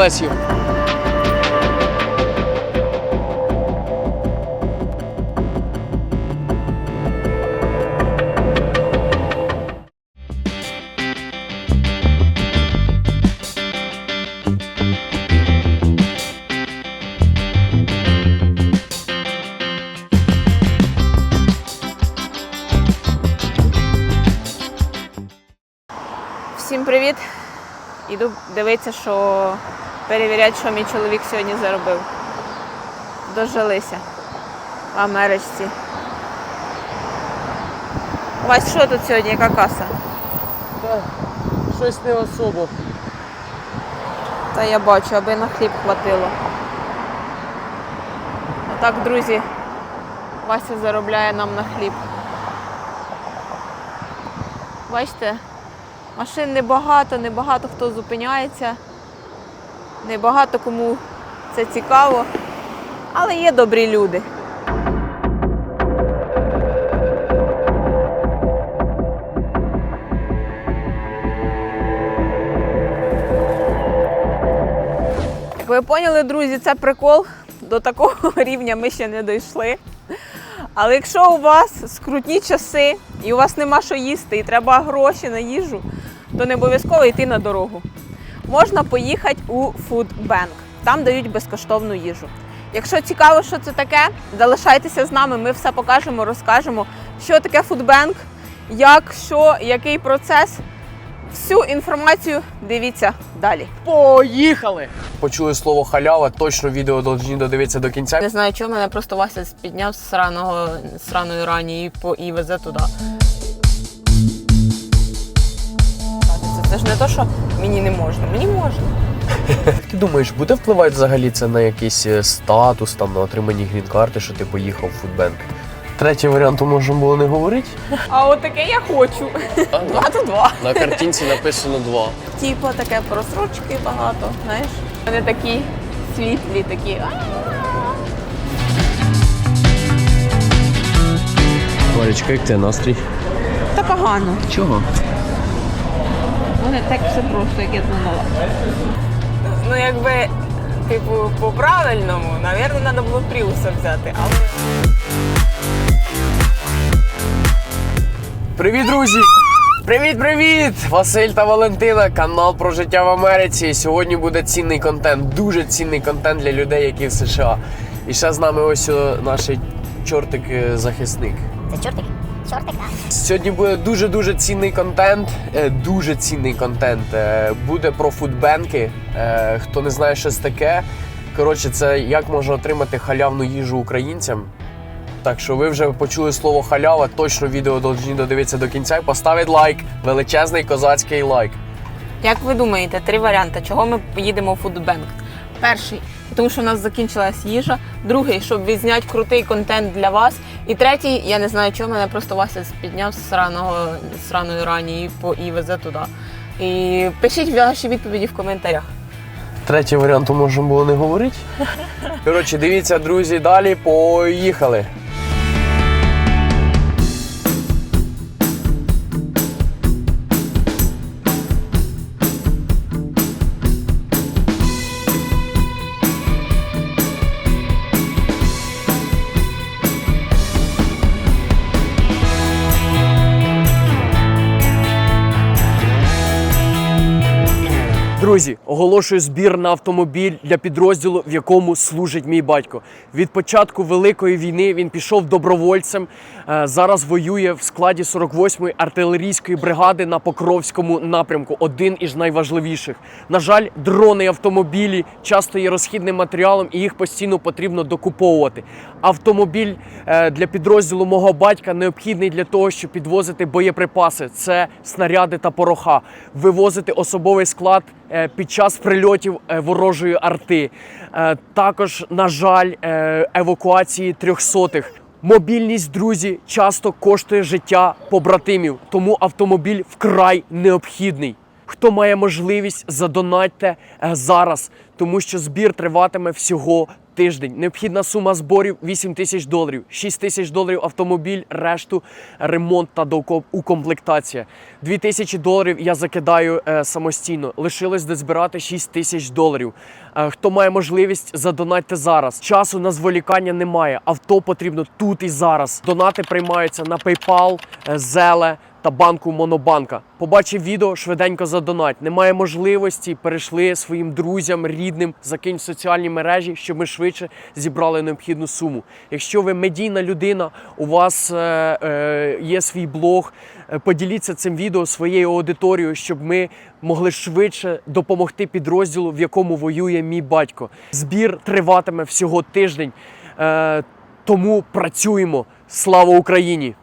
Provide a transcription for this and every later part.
Bless you. Всім привіт! Іду дивитися, що перевіряти, що мій чоловік сьогодні заробив. Дожилися в Америчці. Вась, що тут сьогодні? Яка каса? Та щось не особо. Та я бачу, аби на хліб хватило. Отак, друзі, Вася заробляє нам на хліб. Бачите, машин небагато, небагато хто зупиняється, небагато кому це цікаво, але є добрі люди. Як ви поняли, друзі, це прикол. До такого рівня ми ще не дійшли. Але якщо у вас скрутні часи і у вас нема що їсти, і треба гроші на їжу, то не обов'язково йти на дорогу. Можна поїхати у Foodbank. Там дають безкоштовну їжу. Якщо цікаво, що це таке, залишайтеся з нами, ми все покажемо, розкажемо, що таке Foodbank, як, що, який процес. Всю інформацію дивіться далі. Поїхали! Почули слово халява, точно відео повинні додивитися до кінця. Не знаю, чого мене просто Вася підняв з сраного сраної рані і по і везе туди. Це, ж не то, що мені не можна. Мені можна. Як ти думаєш, буде впливати взагалі це на якийсь е, статус, там, на отримані грін-карти, що ти поїхав в фудбенк? Третій варіант можна було не говорити. А от таке я хочу. Два то два. На картинці написано два. Типу таке просрочки багато, знаєш. Вони такі світлі, такі. а. Як ти настрій? Та погано. Чого? Вони так все просто, як я думала. Ну, якби, типу, по-правильному, навірно, треба було Пріуса взяти, але. Привіт, друзі! Привіт, привіт! Василь та Валентина, канал про життя в Америці. Сьогодні буде цінний контент, дуже цінний контент для людей, які в США. І ще з нами ось наш чортик-захисник. Це чортик? Чортик, а? Сьогодні буде дуже дуже цінний контент. е, Дуже цінний контент. Е, Буде про фудбенки. Е, Хто не знає, що це таке. Коротше, це як можна отримати халявну їжу українцям. Так що ви вже почули слово халява, точно відео повинні додивитися до кінця і поставити лайк. Величезний козацький лайк. Як ви думаєте, три варіанти, чого ми поїдемо в фудбенк? Перший, тому що в нас закінчилась їжа. Другий, щоб відзняти крутий контент для вас. І третій, я не знаю, чого мене просто Вася підняв з сраного з сраної рані і по і везе туди. І пишіть ваші відповіді в коментарях. Третій варіант можемо було не говорити. Коротше, дивіться, друзі, далі поїхали. Оголошую збір на автомобіль для підрозділу, в якому служить мій батько. Від початку великої війни він пішов добровольцем. е, Зараз воює в складі 48-ї артилерійської бригади на Покровському напрямку. Один із найважливіших. На жаль, дрони і автомобілі часто є розхідним матеріалом, і їх постійно потрібно докуповувати. Автомобіль е, для підрозділу мого батька необхідний для того, щоб підвозити боєприпаси. Це снаряди та пороха, вивозити особовий склад під час прильотів е, ворожої арти. Е, Також, на жаль, е, евакуації трьохсотих. Мобільність, друзі, часто коштує життя побратимів, тому автомобіль вкрай необхідний. Хто має можливість, задонатьте е, зараз, тому що збір триватиме всього тиждень. Необхідна сума зборів 8 тисяч доларів, 6 тисяч доларів автомобіль, решту ремонт та укомплектація. 2 тисячі доларів я закидаю е, самостійно. Лишилось де збирати 6 тисяч доларів. Е, хто має можливість, задонатьте зараз. Часу на зволікання немає. Авто потрібно тут і зараз. Донати приймаються на PayPal, е, Зеле та банку Монобанка. Побачив відео, швиденько задонать. Немає можливості, перейшли своїм друзям, рідним, закинь в соціальні мережі, щоб ми швидше зібрали необхідну суму. Якщо ви медійна людина, у вас е, е, є свій блог, е, поділіться цим відео своєю аудиторією, щоб ми могли швидше допомогти підрозділу, в якому воює мій батько. Збір триватиме всього тиждень. Е, тому працюємо. Слава Україні!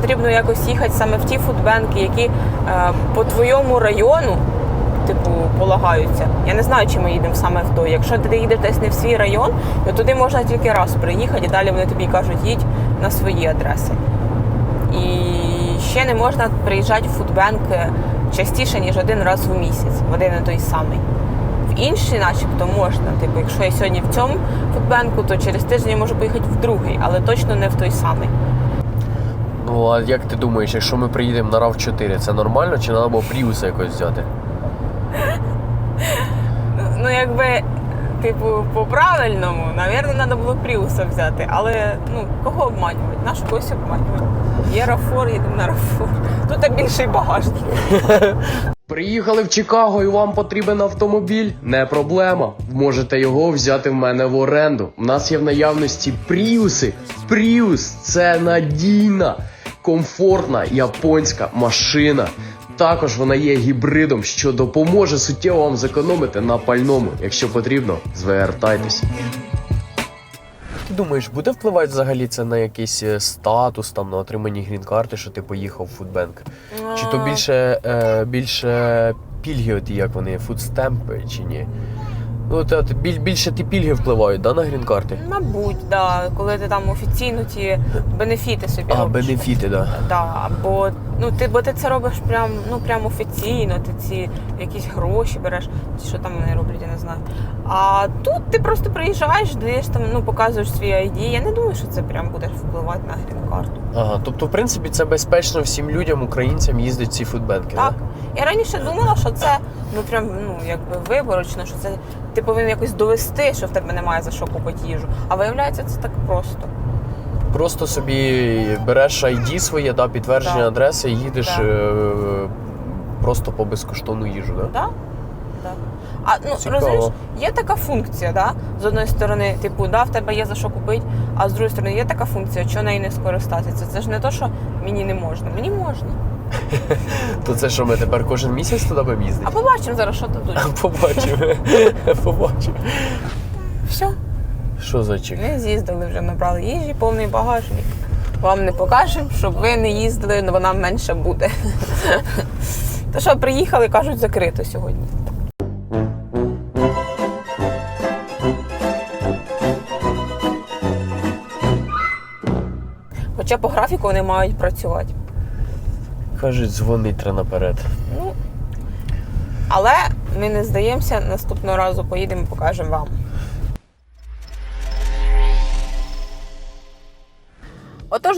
Потрібно якось їхати саме в ті фудбенки, які е, по твоєму району, типу, полагаються. Я не знаю, чи ми їдемо саме в той. Якщо ти їдеш десь не в свій район, то туди можна тільки раз приїхати, і далі вони тобі кажуть, їдь на свої адреси. І ще не можна приїжджати в фудбенк частіше, ніж один раз у місяць, в один і той самий. В інші, начебто, можна. Типу, якщо я сьогодні в цьому фудбенку, то через тиждень я можу поїхати в другий, але точно не в той самий. Ну а як ти думаєш, якщо ми приїдемо на rav 4 це нормально чи треба було Prius якось взяти? Ну, якби, типу, по-правильному, навірно, треба було Пріуса взяти. Але ну, кого обманювати? Нашу когось обманювати. Є Рафор, їдемо на Рафор. Тут більший багажник. Приїхали в Чикаго і вам потрібен автомобіль? Не проблема. Можете його взяти в мене в оренду. У нас є в наявності Пріуси. Пріус це надійна, комфортна японська машина. Також вона є гібридом, що допоможе суттєво вам зекономити на пальному. Якщо потрібно, звертайтеся. Ти думаєш, буде впливати взагалі це на якийсь е, статус, там на отримані грін-карти, що ти поїхав в фудбенк? Чи то більше, е, більше пільги, оті, як вони, фудстемпи, чи ні? Ну, от, біль, більше ті пільги впливають, да, на грін-карти? Мабуть, да. Коли ти там офіційно ті бенефіти собі А, робиш. бенефіти, да. Да, або ну ти, бо ти це робиш прям, ну прям офіційно, ти ці якісь гроші береш, чи що там вони роблять, я не знаю. А тут ти просто приїжджаєш, даєш там, ну показуєш свій ID. Я не думаю, що це прям буде впливати на грін-карту. Ага, тобто, в принципі, це безпечно всім людям, українцям їздить ці фудбенки. Так. Я раніше думала, що це ну прям ну якби виборочно, що це ти повинен якось довести, що в тебе немає за що купити їжу. А виявляється, це так просто. Просто собі береш ID своє, да, підтвердження Да. адреси і їдеш Да. е, просто по безкоштовну їжу, да? Да? А ну Цікаво. розумієш, є така функція, да? з одної сторони, типу, да, в тебе є за що купити, а з другої сторони є така функція, що нею не скористатися. Це ж не то, що мені не можна. Мені можна. То це що ми тепер кожен місяць туди будемо їздити? А побачимо зараз, що тут. Побачимо. Побачимо. Все, Що за чек? ми з'їздили вже, набрали їжі, повний багажник. Вам не покажемо, щоб ви не їздили, вона менше буде. То що приїхали, кажуть, закрито сьогодні. Хоча по графіку вони мають працювати. Кажуть, дзвонить треба наперед. Ну, але ми не здаємося, наступного разу поїдемо, покажемо вам.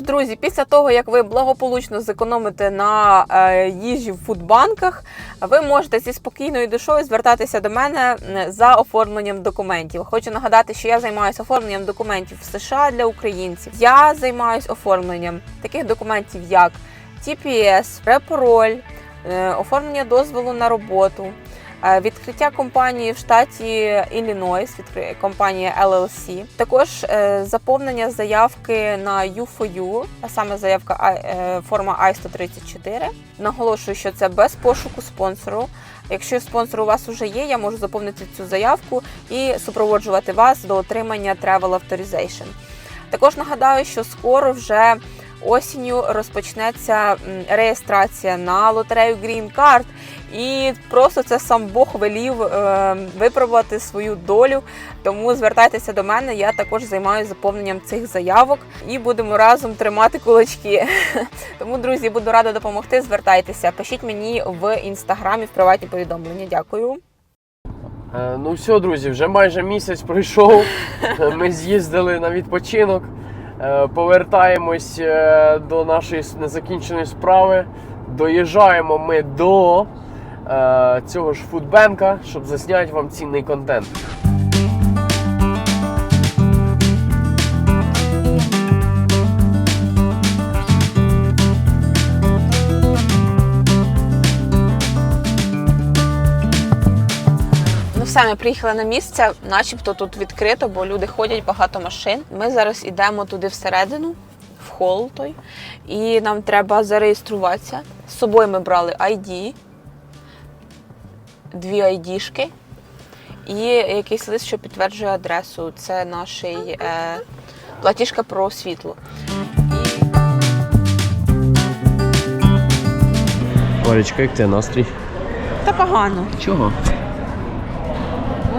Отож, друзі, після того, як ви благополучно зекономите на е, їжі в фудбанках, ви можете зі спокійною душою звертатися до мене за оформленням документів. Хочу нагадати, що я займаюся оформленням документів в США для українців. Я займаюся оформленням таких документів, як TPS, репароль, е, оформлення дозволу на роботу, відкриття компанії в штаті Іллінойс, компанія LLC. Також е, заповнення заявки на U4U, а саме заявка е, форма I-134. Наголошую, що це без пошуку спонсору. Якщо спонсор у вас вже є, я можу заповнити цю заявку і супроводжувати вас до отримання Travel Authorization. Також нагадаю, що скоро вже осінню розпочнеться реєстрація на лотерею Green Card. І просто це сам Бог велів е, випробувати свою долю. Тому звертайтеся до мене. Я також займаюся заповненням цих заявок і будемо разом тримати кулачки. Тому, друзі, буду рада допомогти. Звертайтеся, пишіть мені в інстаграмі в приватні повідомлення. Дякую. Е, Ну все, друзі, вже майже місяць пройшов. Ми з'їздили на відпочинок. Е, Повертаємось е, до нашої незакінченої справи. Доїжджаємо ми до е, цього ж фудбенка, щоб засняти вам цінний контент. Все, ми приїхали на місце, начебто тут відкрито, бо люди ходять, багато машин. Ми зараз йдемо туди всередину, в хол той, і нам треба зареєструватися. З собою ми брали ID, дві ID-шки і якийсь лист, що підтверджує адресу. Це наш е, платіжка про світло. Варечка, як ти настрій? Та погано. Чого?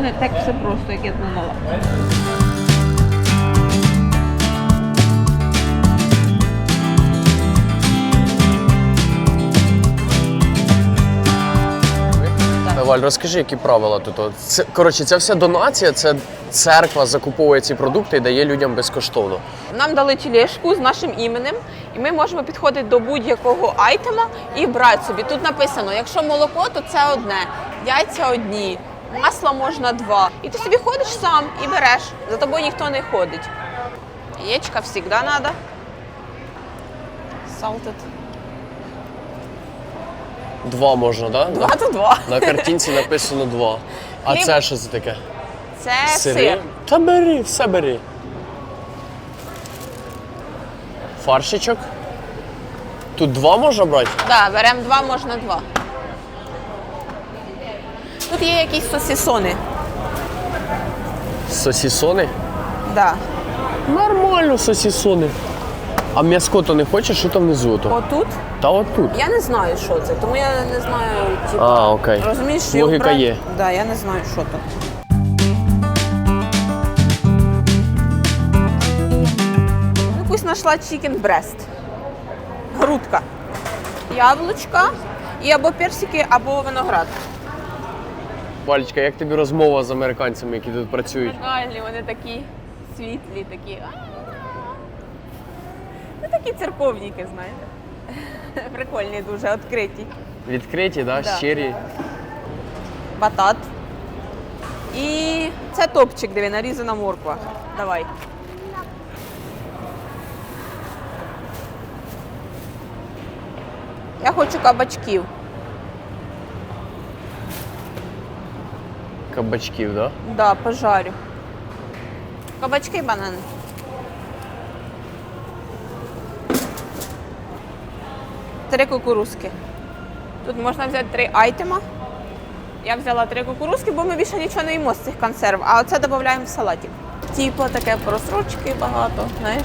Вони так все просто, як я думала. Валь, розкажи, які правила тут. Це, коротше, ця вся донація, це церква закуповує ці продукти і дає людям безкоштовно. Нам дали тележку з нашим іменем, і ми можемо підходити до будь-якого айтема і брати собі. Тут написано: якщо молоко, то це одне, яйця одні, масла можна два. І ти собі ходиш сам і береш. За тобою ніхто не ходить. Яєчка завжди треба. Salted. Два можна, так? Да? Два то два. На картинці написано два. А Хліб. це що це таке? Це сир. Та бери, все бери. Фаршичок. Тут два можна брати? Так, да, беремо два, можна два. Тут є якісь сосісони. Сосісони? Да. Нормально сосісони. А м'яско то не хочеш, що там внизу? То? Отут. Та отут. Я не знаю, що це, тому я не знаю. Типу, А, окей. Розумієш, що Логіка брати- є. Да, я не знаю, що то. Ну, пусть знайшла chicken breast. Грудка. Яблучка і або персики, або виноград. Валечка, як тобі розмова з американцями, які тут працюють? Прикольні, вони такі світлі, такі. Ну, такі церковніки, знаєте. Прикольні дуже, відкриті. Відкриті, да? Да. щирі. батат. І це топчик, диви, нарізана морква. Давай. Я хочу кабачків. Кабачків, да? Да, пожарю. Кабачки і банани. Три кукурузки. Тут можна взяти три айтема. Я взяла три кукурузки, бо ми більше нічого не їмо з цих консерв, а оце додаємо в салатів. Типу таке просрочки багато, знаєш?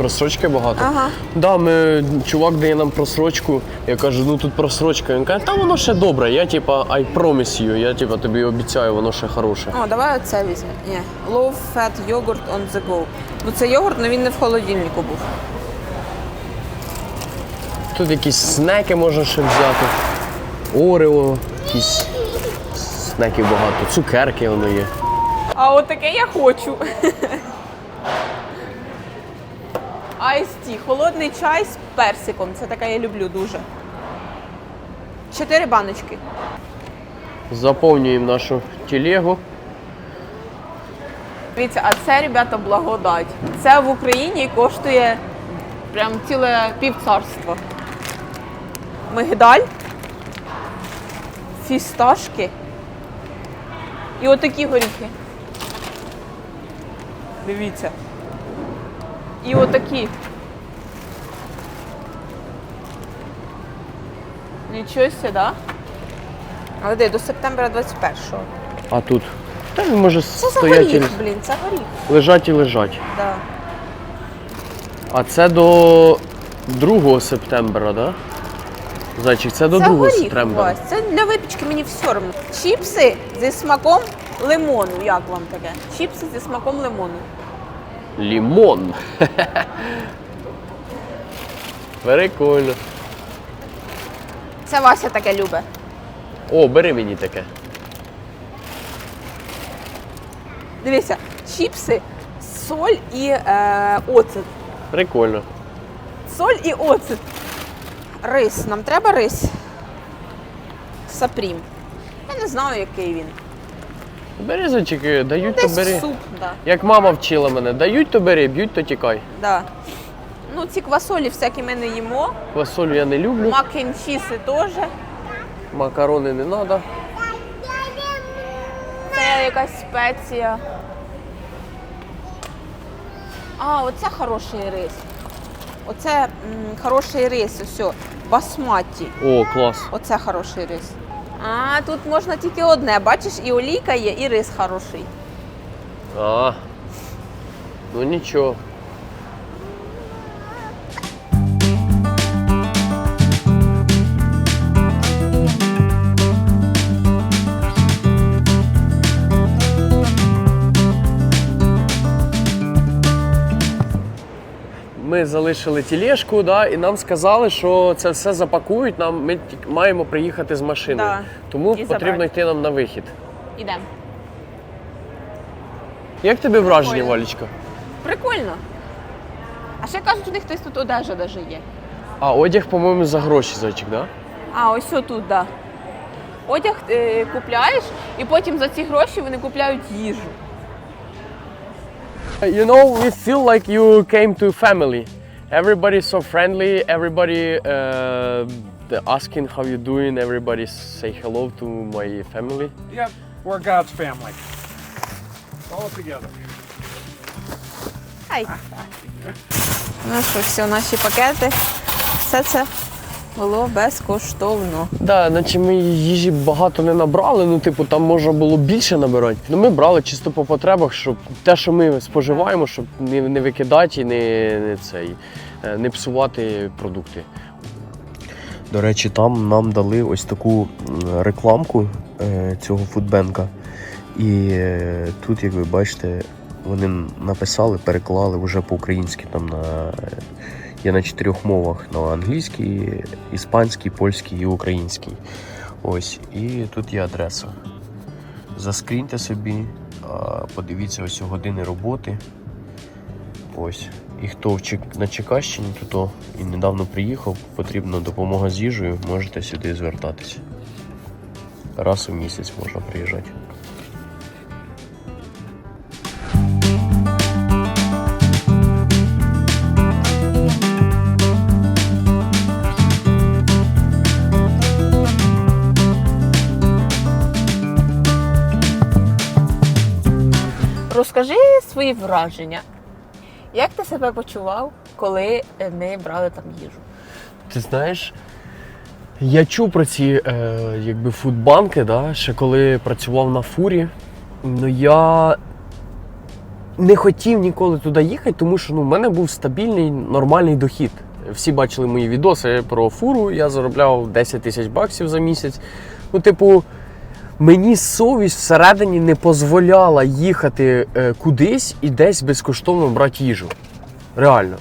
Просрочки багато. Ага. Да, ми, чувак дає нам просрочку. Я кажу, ну тут просрочка. Він каже, та воно ще добре. Я типа I promise you, я типа тобі обіцяю, воно ще хороше. О, давай оце візьмемо. Ні. Low fat yogurt on the go. Ну це йогурт, але він не в холодильнику був. Тут якісь снеки можна ще взяти. Орео, якісь снеків багато, цукерки воно є. А от таке я хочу. Айсті, холодний чай з персиком. Це таке я люблю дуже. Чотири баночки. Заповнюємо нашу телегу. Дивіться, а це, ребята, благодать. Це в Україні коштує прям ціле півцарства. Мигдаль, фісташки і отакі горіхи. Дивіться. І отакі. Нічого себе, да? Але де, до септембра 21-го. А тут. Та він може Це за стояти, горіх, блін, це горіх. лежать і лежать. Да. А це до 2 септембра, да? Зайчик, це до це 2 горіх септембра. Вась. Це для випічки мені все одно. Чіпси зі смаком лимону. Як вам таке? Чіпси зі смаком лимону. Лімон. Прикольно. Це Вася таке любить. О, бери мені таке. Дивіться, чіпси, соль і е, оцет. Прикольно. Соль і оцет. Рис. Нам треба рис. Сапрім. Я не знаю, який він. Бери зайчик, дають, то Десь бери. суп, да. Як мама вчила мене, дають, то бери, б'ють, то тікай. Да. Ну, ці квасолі всякі ми не їмо. Квасолю я не люблю, Макінчіси теж. макарони не треба. Це якась спеція. А, оце хороший рис. Оце м, хороший рис, ось, басматі. О, клас. Оце хороший рис. А, тут можна тільки одне. Бачиш, і олійка є, і рис хороший. А. Ну нічого. Ми залишили тележку, да, і нам сказали, що це все запакують. Нам ми маємо приїхати з машиною. Да, Тому і потрібно забрати. йти нам на вихід. Ідемо. Як тобі враження, Прикольно. Валічка? Прикольно. А ще кажуть, у них хтось тут одежа даже є. А одяг, по-моєму, за гроші, зайчик, да? А, ось тут, да. Одяг е, купляєш, і потім за ці гроші вони купляють їжу. You know, we feel like you came to family. Everybody's so friendly. Everybody uh, they're asking how you doing. Everybody say hello to my family. Yep, we're God's family. All together. Ай. Ну що, всі наші пакети. Все це було безкоштовно. Да, наче ми їжі багато не набрали. Ну, типу, там можна було більше набирати. Ну, ми брали чисто по потребах, щоб те, що ми споживаємо, щоб не, не викидати і не, не цей, е, не псувати продукти. До речі, там нам дали ось таку рекламку е, цього фудбенка. І е, тут, як ви бачите, вони написали, переклали вже по-українськи там на. Є на чотирьох мовах: на англійській, іспанській, польській і українській. Ось, і тут є адреса. Заскріньте собі, подивіться ось години роботи. Ось. І хто на Чекащині, то, то і недавно приїхав, потрібна допомога з їжею, можете сюди звертатися. Раз у місяць можна приїжджати. Свої враження. Як ти себе почував, коли е, ми брали там їжу? Ти знаєш, я чув про ці е, якби фудбанки, да, ще коли працював на фурі. Ну я не хотів ніколи туди їхати, тому що ну, в мене був стабільний нормальний дохід. Всі бачили мої відоси про фуру, я заробляв 10 тисяч баксів за місяць. Ну, типу, мені совість всередині не дозволяла їхати е, кудись і десь безкоштовно брати їжу. Реально.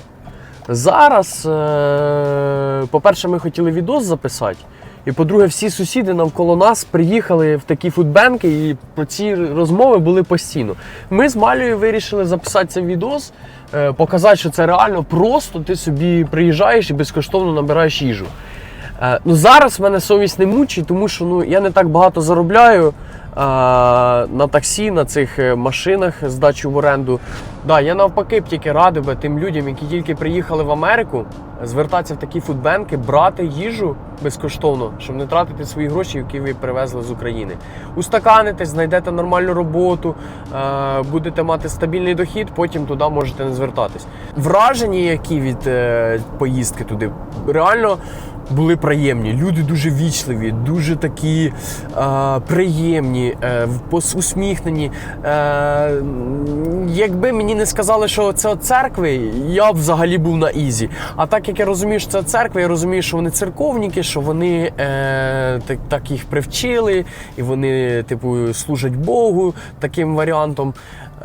Зараз, е, по-перше, ми хотіли відос записати. І по-друге, всі сусіди навколо нас приїхали в такі фудбенки, і про ці розмови були постійно. Ми з Малією вирішили записати цей відос, е, показати, що це реально просто ти собі приїжджаєш і безкоштовно набираєш їжу. Е, ну, зараз мене совість не мучить, тому що ну, я не так багато заробляю е, на таксі, на цих е, машинах здачі в оренду. Да, я навпаки б тільки радив би тим людям, які тільки приїхали в Америку, звертатися в такі фудбенки, брати їжу безкоштовно, щоб не тратити свої гроші, які ви привезли з України. Устаканитесь, знайдете нормальну роботу, е, будете мати стабільний дохід, потім туди можете не звертатись. Враження, які від е, поїздки туди, реально були приємні. Люди дуже вічливі, дуже такі е, приємні, е, усміхнені. Е, якби мені не сказали, що це церкви, я б взагалі був на ізі. А так як я розумію, що це церкви, я розумію, що вони церковники, що вони е, так, так їх привчили, і вони, типу, служать Богу таким варіантом.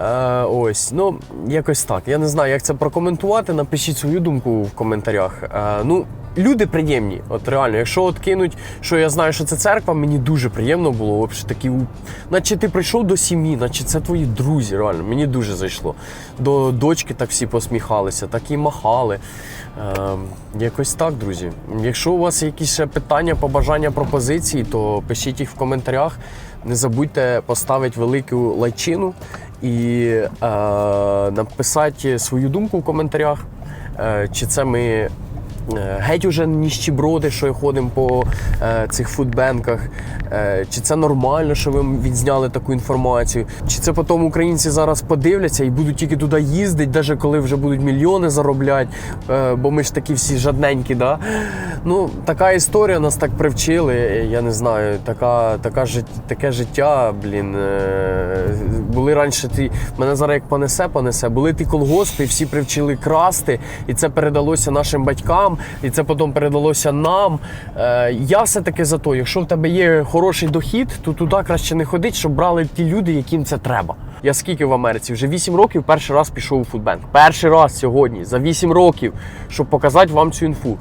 Е, ось, ну якось так. Я не знаю, як це прокоментувати. Напишіть свою думку в коментарях. Е, ну, люди приємні, от реально. Якщо от кинуть, що я знаю, що це церква, мені дуже приємно було. Взагалі такі, наче ти прийшов до сім'ї, наче це твої друзі. Реально, мені дуже зайшло. До дочки так всі посміхалися, так і махали. Е, якось так, друзі. Якщо у вас якісь ще питання, побажання, пропозиції, то пишіть їх в коментарях. Не забудьте поставити велику лайчину і е, написати свою думку в коментарях. Е, чи це ми геть уже ніщеброди, що ходимо по е, цих фудбенках, е, чи це нормально, що ви відзняли таку інформацію, чи це потім українці зараз подивляться і будуть тільки туди їздити, навіть коли вже будуть мільйони заробляти, е, бо ми ж такі всі жадненькі. Да? Ну, така історія нас так привчили. Я не знаю, така, така жит, таке життя, блін. е, Були раніше ті. Мене зараз як понесе, понесе. Були ті колгоспи, всі привчили красти, і це передалося нашим батькам, і це потім передалося нам. Е, Я все-таки за то, якщо в тебе є хороший дохід, то туди краще не ходити, щоб брали ті люди, яким це треба. Я скільки в Америці? Вже 8 років перший раз пішов у фудбенк. Перший раз сьогодні, за 8 років, щоб показати вам цю інфу.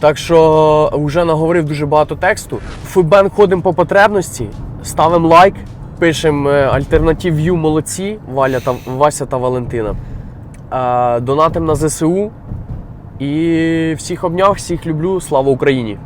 Так що вже наговорив дуже багато тексту. В фудбенк ходимо по потребності, ставимо лайк, пишемо е, альтернатив молодці, Валя та Вася та Валентина. Е, Донатим на ЗСУ. І всіх обняв, всіх люблю. Слава Україні!